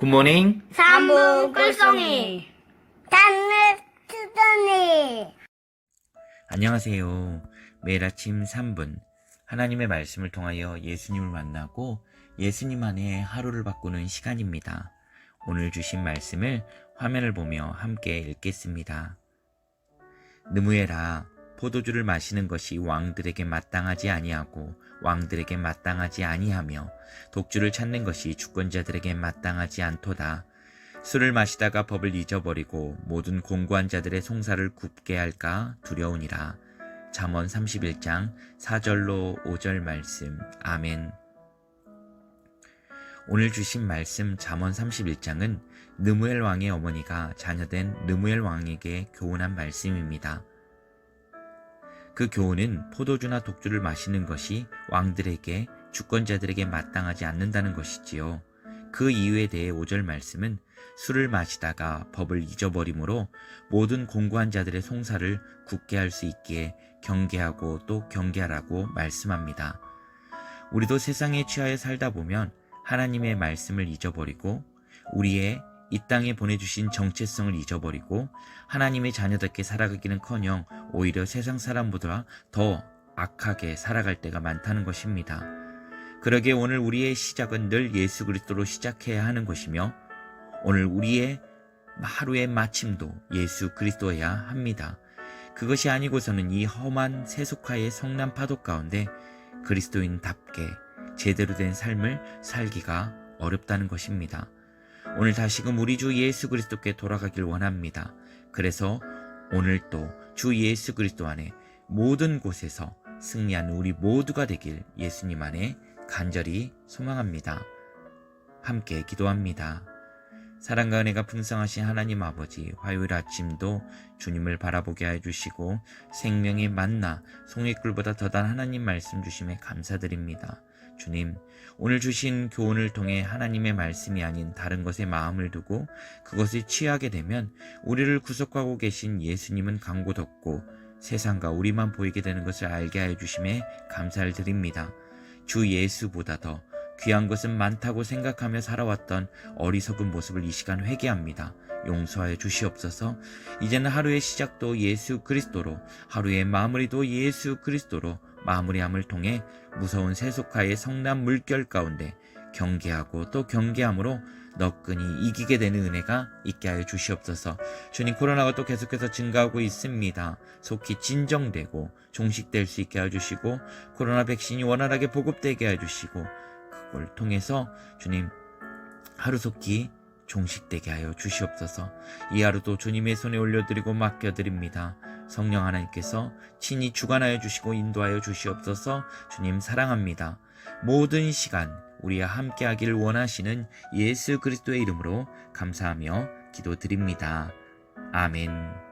굿모닝. 삼부 꿀송이 단을 투더니 안녕하세요. 매일 아침 3분 하나님의 말씀을 통하여 예수님을 만나고 예수님 안에 하루를 바꾸는 시간입니다. 오늘 주신 말씀을 화면을 보며 함께 읽겠습니다. 느무에라 포도주를 마시는 것이 왕들에게 마땅하지 아니하고 왕들에게 마땅하지 아니하며 독주를 찾는 것이 주권자들에게 마땅하지 않도다. 술을 마시다가 법을 잊어버리고 모든 공고한 자들의 송사를 굽게 할까 두려우니라. 잠언 31장 4절로 5절 말씀. 아멘. 오늘 주신 말씀 잠언 31장은 느무엘 왕의 어머니가 자녀된 느무엘 왕에게 교훈한 말씀입니다. 그 교훈은 포도주나 독주를 마시는 것이 왕들에게 주권자들에게 마땅하지 않는다는 것이지요. 그 이유에 대해 5절 말씀은 술을 마시다가 법을 잊어버림으로 모든 공고한 자들의 송사를 굳게 할 수 있기에 경계하고 또 경계하라고 말씀합니다. 우리도 세상에 취하여 살다 보면 하나님의 말씀을 잊어버리고 우리의 이 땅에 보내주신 정체성을 잊어버리고 하나님의 자녀답게 살아가기는커녕 오히려 세상 사람보다 더 악하게 살아갈 때가 많다는 것입니다. 그러기에 오늘 우리의 시작은 늘 예수 그리스도로 시작해야 하는 것이며 오늘 우리의 하루의 마침도 예수 그리스도여야 합니다. 그것이 아니고서는 이 험한 세속화의 성난 파도 가운데 그리스도인답게 제대로 된 삶을 살기가 어렵다는 것입니다. 오늘 다시금 우리 주 예수 그리스도께 돌아가길 원합니다. 그래서 오늘 또 주 예수 그리스도 안에 모든 곳에서 승리하는 우리 모두가 되길 예수님 안에 간절히 소망합니다. 함께 기도합니다. 사랑과 은혜가 풍성하신 하나님 아버지, 화요일 아침도 주님을 바라보게 해주시고 생명의 만나 송이꿀보다 더단 하나님 말씀 주심에 감사드립니다. 주님, 오늘 주신 교훈을 통해 하나님의 말씀이 아닌 다른 것에 마음을 두고 그것을 취하게 되면 우리를 구속하고 계신 예수님은 강고덥고 세상과 우리만 보이게 되는 것을 알게 하여 주심에 감사를 드립니다. 주 예수보다 더 귀한 것은 많다고 생각하며 살아왔던 어리석은 모습을 이 시간 회개합니다. 용서하여 주시옵소서. 이제는 하루의 시작도 예수 그리스도로, 하루의 마무리도 예수 그리스도로 마무리함을 통해 무서운 세속화의 성난 물결 가운데 경계하고 또 경계함으로 너끈히 이기게 되는 은혜가 있게 하여 주시옵소서. 주님 코로나가 또 계속해서 증가하고 있습니다. 속히 진정되고 종식될 수 있게 하여 주시고 코로나 백신이 원활하게 보급되게 해 주시고 그걸 통해서 주님 하루속히 종식되게 하여 주시옵소서. 이 하루도 주님의 손에 올려드리고 맡겨드립니다. 성령 하나님께서 친히 주관하여 주시고 인도하여 주시옵소서. 주님 사랑합니다. 모든 시간 우리와 함께 하기를 원하시는 예수 그리스도의 이름으로 감사하며 기도드립니다. 아멘.